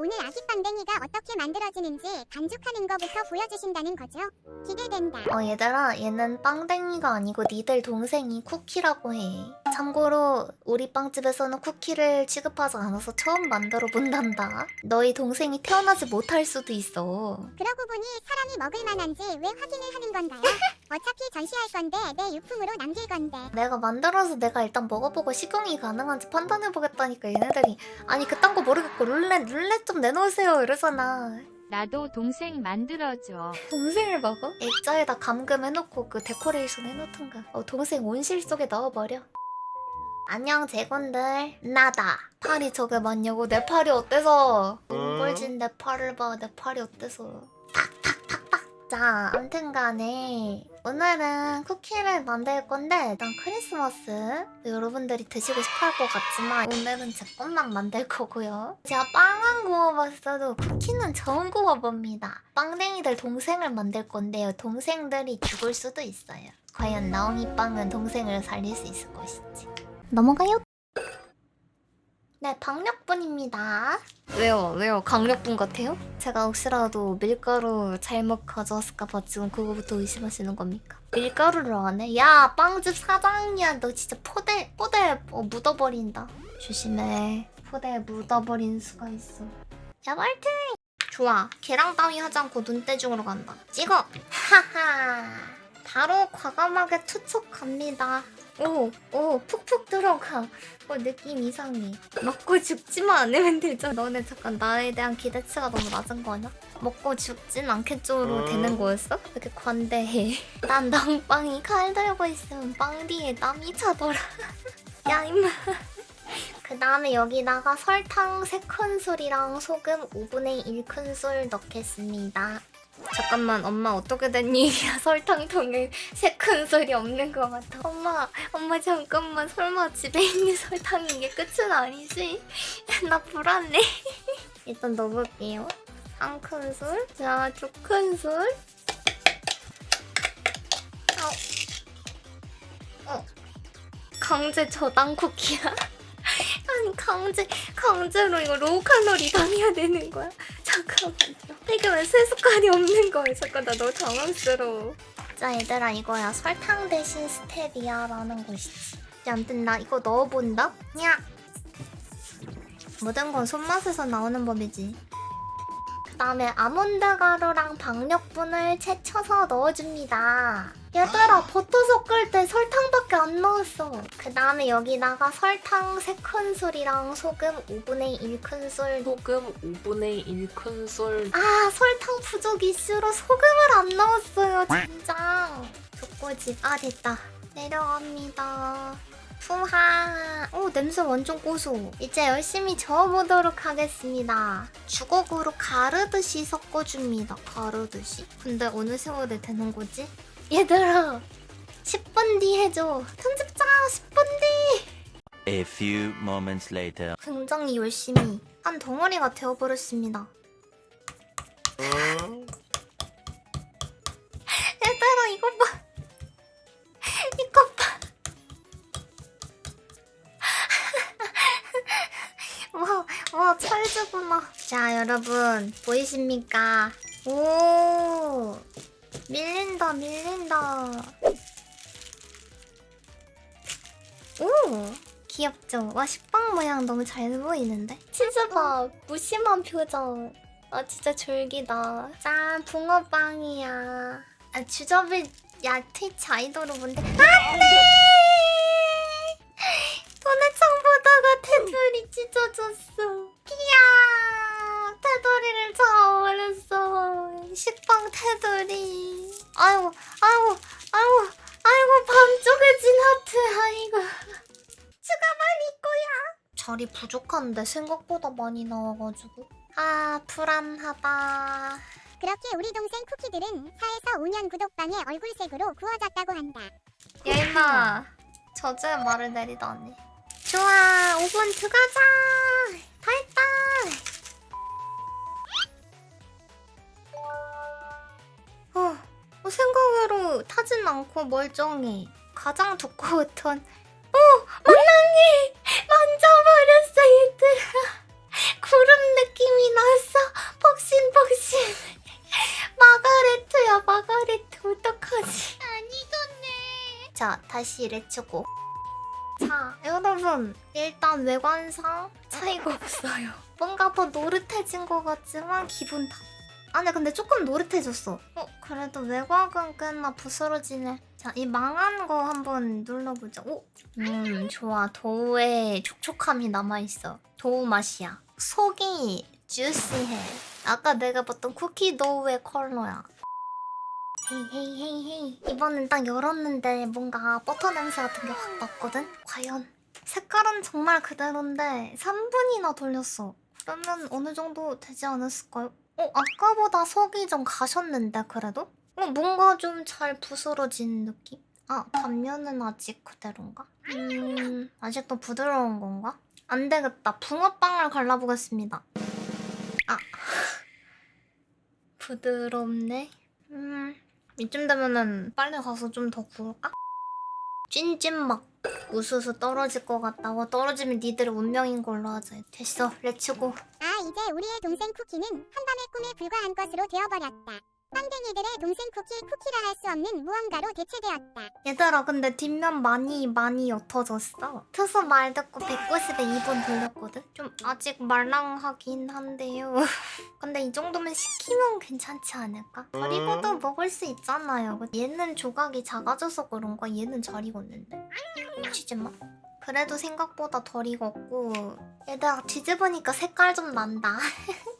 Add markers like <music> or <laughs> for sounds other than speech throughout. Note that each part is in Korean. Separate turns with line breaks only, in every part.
오늘 아기빵댕이가 어떻게 만들어지는지 반죽하는 거부터 보여주신다는 거죠. 기대된다.
어 얘들아 얘는 빵댕이가 아니고 니들 동생이 쿠키라고 해 참고로 우리 빵집에서는 쿠키를 취급하지 않아서 처음 만들어 본단다 너희 동생이 태어나지 못할 수도 있어
그러고 보니 사람이 먹을 만한지 왜 확인을 하는 건가요? <laughs> 어차피 전시할 건데 내 유품으로 남길 건데.
내가 만들어서 내가 일단 먹어보고 식용이 가능한지 판단해보겠다니까 얘네들이 아니 그딴 거 모르겠고 룰렛 룰렛 좀 내놓으세요 이러잖아.
나도 동생 만들어줘.
동생을 먹어? 액자에다 감금해놓고 그 데코레이션 해놓던가 어, 동생 온실 속에 넣어버려. 안녕 제군들. 나다. 팔이 저게 맞냐고? 내 팔이 어때서? 꼴진 내 팔을 봐. 내 팔이 어때서 자 암튼간에 오늘은 쿠키를 만들 건데 일단 크리스마스 여러분들이 드시고 싶어 할 것 같지만 오늘은 제 것만 만들 거고요. 제가 빵은 구워봤어도 쿠키는 처음 구워봅니다. 빵댕이들 동생을 만들 건데요. 동생들이 죽을 수도 있어요. 과연 나옹이 빵은 동생을 살릴 수 있을 것인지. 넘어가요 네 박력분입니다. 왜요? 왜요? 강력분 같아요? 제가 혹시라도 밀가루 잘못 가져왔을까봐 지금 그거부터 의심하시는 겁니까? 밀가루를 안 해? 야 빵집 사장이야. 너 진짜 포대 포대 어, 묻어버린다. 조심해. 포대에 묻어버린 수가 있어. 야 말팅! 좋아. 계랑 따위 하지 않고 눈대중으로 간다. 찍어! 하하! 바로 과감하게 투척 갑니다 오, 오, 푹푹 들어가. 어, 느낌 이상해. 먹고 죽지만 않으면 되죠. 너네 잠깐 나에 대한 기대치가 너무 낮은 거 아니야? 먹고 죽진 않겠죠로 되는 거였어? 왜 이렇게 관대해. 난 낭빵이 칼 들고 있으면 빵 뒤에 땀이 차더라. <laughs> 야, 임마. 그 다음에 여기다가 설탕 3큰술이랑 소금 5분의 1큰술 넣겠습니다. 잠깐만 엄마 어떻게 된 일이야 <laughs> 설탕통에 세 큰술이 없는 것 같아 엄마 엄마 잠깐만 설마 집에 있는 설탕이 이게 끝은 아니지? <laughs> 나 불안해 <laughs> 일단 넣어볼게요 한 큰술 자두 큰술 어. 어. 강제 저당 쿠키야? 아니 강제 강제로 이거 로우 칼로리 당해야 되는 거야? 잠깐만요. 이게 왜세 숟갈이 없는 거야? 잠깐 나 너무 당황스러워. 자 얘들아 이거야 설탕 대신 스테비아라는 것이지. 야, 아무튼 나 이거 넣어본다. 야. 모든 건 손맛에서 나오는 법이지. 그 다음에 아몬드 가루랑 박력분을 채쳐서 넣어줍니다. 얘들아 버터 섞을 때 설탕밖에 안 넣었어. 그 다음에 여기다가 설탕 3큰술이랑 소금 5분의 1큰술.
소금 5분의 1큰술.
아 설탕 부족 이슈로 소금을 안 넣었어요 진짜. 족고집. 아 됐다. 내려갑니다 푸하 오 냄새 완전 고소 이제 열심히 저어보도록 하겠습니다. 주걱으로 가르듯이 섞어줍니다. 가르듯이? 근데 어느 세월에 되는 거지? 얘들아 10분 뒤 해줘. 편집자 10분 뒤!
A few moments later.
굉장히 열심히 한 덩어리가 되어버렸습니다 철저구나 자 여러분 보이십니까? 오 밀린다 밀린다 오 귀엽죠? 와 식빵 모양 너무 잘 보이는데? 치즈밥 무심한 표정. 아 진짜 졸기다. 짠 붕어빵이야. 아 주접을 야 트위치 아이돌은 뭔데 안돼! 도네창 보다가 테두리 찢어졌어 이야 테두리를 저어버렸어. 식빵 테두리. 아이고 아이고 아이고 아이고 반쪽에 진 하트 아이고. 추가만 거야 자리 부족한데 생각보다 많이 나와가지고. 아 불안하다.
그렇게 우리 동생 쿠키들은 4에서 5년 구독방의 얼굴색으로 구워졌다고 한다.
야 임마. 저주의 말을 내리다니. 좋아 5분 들어가자 다 했다! 어, 뭐 어 생각으로 타진 않고 멀쩡해. 가장 두꺼웠던 오! 말랑이! 만져버렸어 얘들아! 구름 느낌이 났어! 폭신폭신! 마가레트야 마가레트 어떡하지? 아니겠네 자 다시 레츠고 자, 여러분. 일단 외관상 차이가 없어요. <laughs> 뭔가 더 노릇해진 것 같지만 기분 다. 아니 근데 조금 노릇해졌어. 어 그래도 외곽은 꽤나 부스러지네. 자 이 망한 거 한번 눌러보자. 오, 음 좋아. 도우의 촉촉함이 남아 있어. 도우 맛이야. 속이 주시해. 아까 내가 봤던 쿠키 도우의 컬러야. 헤이 헤이 헤이. 이번엔 딱 열었는데 뭔가 버터 냄새 같은 게 확 났거든. 과연 색깔은 정말 그대로인데 3분이나 돌렸어. 그러면 어느 정도 되지 않았을까요? 어, 아까보다 속이 좀 가셨는데 그래도? 어, 뭔가 좀 잘 부스러진 느낌? 아, 단면은 아직 그대로인가? 음, 아직도 부드러운 건가? 안 되겠다. 붕어빵을 갈라보겠습니다. 아, <laughs> 부드럽네. 음, 이쯤 되면은 빨리 가서 좀 더 구울까? 찐찐 막. 우수수 떨어질 것 같다고 떨어지면 니들의 운명인 걸로 하자. 됐어, 렛츠고.
아 이제 우리의 동생 쿠키는 한밤의 꿈에 불과한 것으로 되어버렸다. 빵댕이들의 동생 쿠키 쿠키라 할 수 없는 무언가로 대체되었다.
얘들아 근데 뒷면 많이 많이 옅어졌어. 투수 말 듣고 190에 2번 돌렸거든? 좀 아직 말랑하긴 한데요. <laughs> 근데 이 정도면 식히면 괜찮지 않을까? 그리고도 먹을 수 있잖아요. 얘는 조각이 작아져서 그런가 얘는 잘 익었는데. 치즈마. 그래도 생각보다 덜 익었고. 얘들아 뒤집으니까 색깔 좀 난다 <laughs>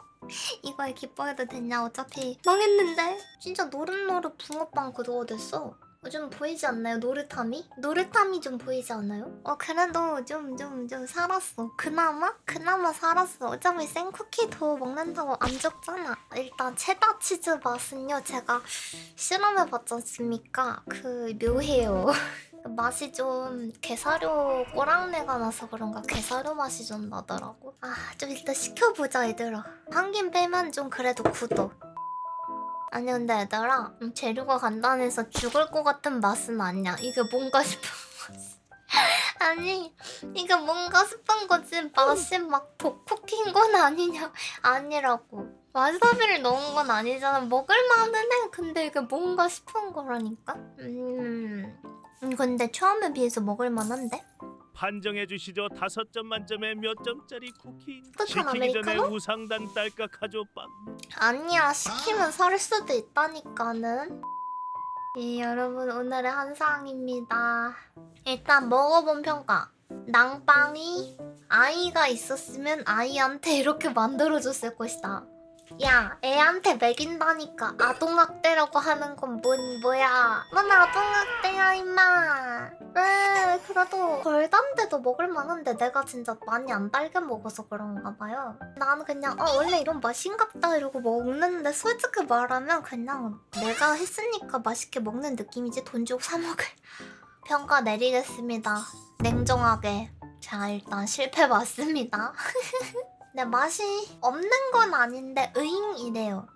이거에 기뻐해도 되냐 어차피. 망했는데? 진짜 노릇노릇 붕어빵 그거 됐어 어, 좀 보이지 않나요? 노릇함이? 노릇함이 좀 보이지 않아요? 어 그래도 좀 좀 좀 살았어 그나마? 그나마 살았어 어차피 생쿠키도 먹는다고 안 죽잖아 일단 체다 치즈 맛은요 제가 실험해봤지 않습니까? 그 묘해요 <laughs> 맛이 좀 게사료 꼬랑내가 나서 그런가 게사료 맛이 좀 나더라고 아 좀 일단 시켜보자 얘들아 한 김 빼면 좀 그래도 굳어 아니 근데 얘들아 음, 재료가 간단해서 죽을 것 같은 맛은 아니야. 이게 뭔가 싶은 거지. <laughs> 아니 이게 뭔가 싶은 거지. 맛이 막 독쿠키인 건 아니냐 아니라고. 와사비를 넣은 건 아니잖아. 먹을만은 해. 근데 이게 뭔가 싶은 거라니까? 음 음, 근데 처음에 비해서 먹을만한데
판정해 주시죠. 다섯 점 만점에 몇 점짜리 쿠키?
뜻한
시키기 전에
아메리카노?
우상단 딸깍 하죠 빵.
아니야 시키면 살 수도 있다니까는 예 여러분 오늘의 한상입니다 일단 먹어본 평가 낭빵이 아이가 있었으면 아이한테 이렇게 만들어줬을 것이다 야 애한테 먹인다니까 아동학대라고 하는 건 뭔 뭐야. 뭔 아동학대야 임마. 왜 그래도 걸단데도 먹을 만한데 내가 진짜 많이 안 달게 먹어서 그런가 봐요. 나는 그냥 어 원래 이런 맛인갑다 이러고 먹는데 솔직히 말하면 그냥 내가 했으니까 맛있게 먹는 느낌이지 돈 주고 사 먹을. 평가 내리겠습니다. 냉정하게. 자 일단 실패 맞습니다 <laughs> 근데 맛이 없는 건 아닌데 으잉이래요.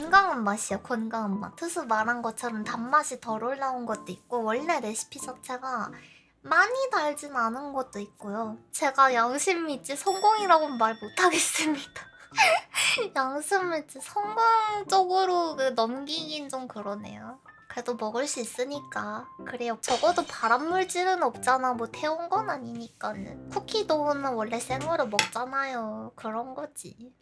건강한 맛이야 건강한 맛. 투수 말한 것처럼 단맛이 덜 올라온 것도 있고 원래 레시피 자체가 많이 달진 않은 것도 있고요. 제가 양심 있지 성공이라고는 말 못하겠습니다. <laughs> 양심 있지 성공적으로 그 넘기긴 좀 그러네요 그래도 먹을 수 있으니까. 그래요. 적어도 발암물질은 없잖아. 뭐 태운 건 아니니까는. 쿠키 도우는 원래 생으로 먹잖아요. 그런 거지